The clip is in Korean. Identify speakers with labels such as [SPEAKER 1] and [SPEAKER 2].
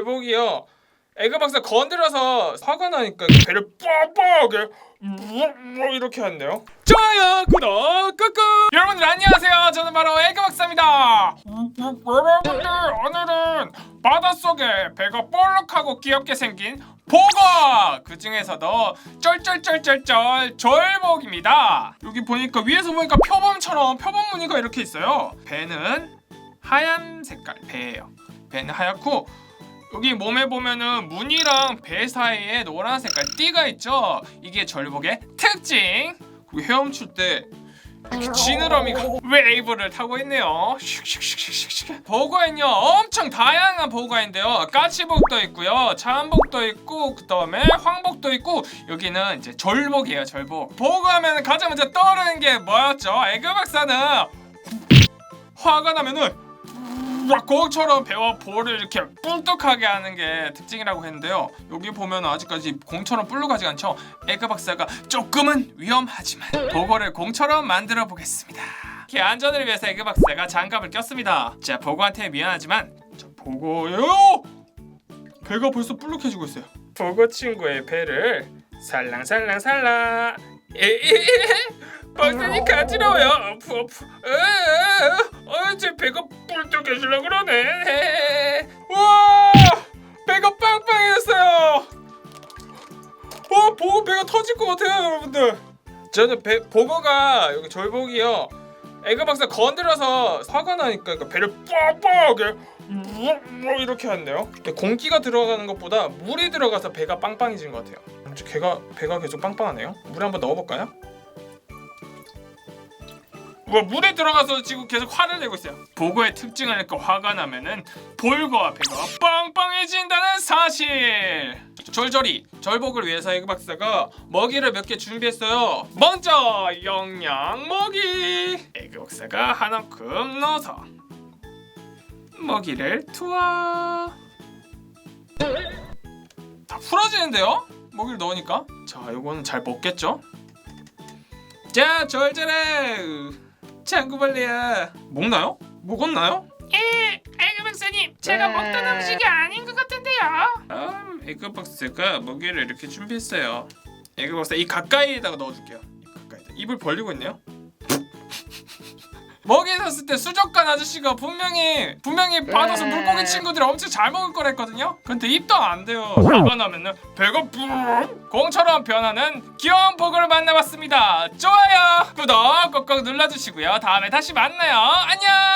[SPEAKER 1] 졸복이요. 에그 박사 건드려서 화가 나니까 배를 뻑뻑하게 뭐 이렇게 한대요. 좋아요, 구독, 꾹꾹. 여러분들 안녕하세요. 저는 바로 에그 박사입니다. 여러분들 오늘은 바닷속에 배가 볼록하고 귀엽게 생긴 보거 그 중에서도 쩔쩔쩔쩔쩔 졸복입니다. 여기 보니까 위에서 보니까 표범처럼 표범 무늬가 이렇게 있어요. 배는 하얀 색깔 배예요. 배는 하얗고 여기 몸에 보면은 무늬랑 배 사이에 노란 색깔 띠가 있죠. 이게 절복의 특징. 그리고 헤엄칠 때 이렇게 지느러미가 웨이브를 타고 있네요. 보고에는요 엄청 다양한 있는데요. 까치복도 있고요, 차한복도 있고 그 다음에 황복도 있고 여기는 이제 절복이에요. 절복. 보고하면 가장 먼저 떠오르는 게 뭐였죠? 에그 박사는 화가 나면은 막 공처럼 배와 볼을 이렇게 뿔뚝하게 하는 게 특징이라고 했는데요. 여기 보면 아직까지 공처럼 뿔룩하지 않죠. 에그 박사가 조금은 위험하지만 보고를 공처럼 만들어 보겠습니다. 그 안전을 위해서 에그 박사가 장갑을 꼈습니다. 자, 보고한테 미안하지만 저 보고요. 배가 벌써 뿔룩해지고 있어요. 보고 친구의 배를 살랑살랑살랑. 박사님 가지러워요. 어프. 어, 제 배가 뿔뚝해지려 그러네. 와, 배가 빵빵해졌어요. 와, 보고 배가 터질 것 같아요, 여러분들. 저는 배 보고가 여기 졸복이요. 에그 박사 건드려서 화가 나니까 그러니까 배를 뻑뻑하게 뭐 이렇게 한대요. 근데 공기가 들어가는 것보다 물이 들어가서 배가 빵빵해진 것 같아요. 저 걔가 배가 계속 빵빵하네요. 물에 한번 넣어볼까요? 뭐 물에 들어가서 지금 계속 화를 내고 있어요. 보고의 특징을 까 화가 나면은 볼과 배가 빵빵해진다는 사실. 졸졸이 절복을 위해서 에그 박사가 먹이를 몇 개 준비했어요. 먼저 영양 먹이. 에그 박사가 하나큼 넣어서 먹이를 투하. 다 풀어지는데요? 먹이를 넣으니까. 자, 요거는 잘 먹겠죠? 자, 절절해. 장구벌레야. 먹나요? 먹었나요?
[SPEAKER 2] 예, 에그 박사님, 제가 먹던 음식이 아닌 것 같은데요.
[SPEAKER 1] 아, 에그 박스가 먹이를 이렇게 준비했어요. 에그 박스 이 가까이에다가 넣어줄게요. 이 가까이다. 입을 벌리고 있네요. 먹이 샀을 때 수족관 아저씨가 분명히 분명히 받아서 물고기 친구들이 엄청 잘 먹을 거랬거든요. 근데 입도 안 돼요. 화가 나면은 배가 뿡 공처럼 변하는 귀여운 보고를 만나봤습니다. 좋아요, 구독 꼭꼭 눌러주시고요. 다음에 다시 만나요. 안녕.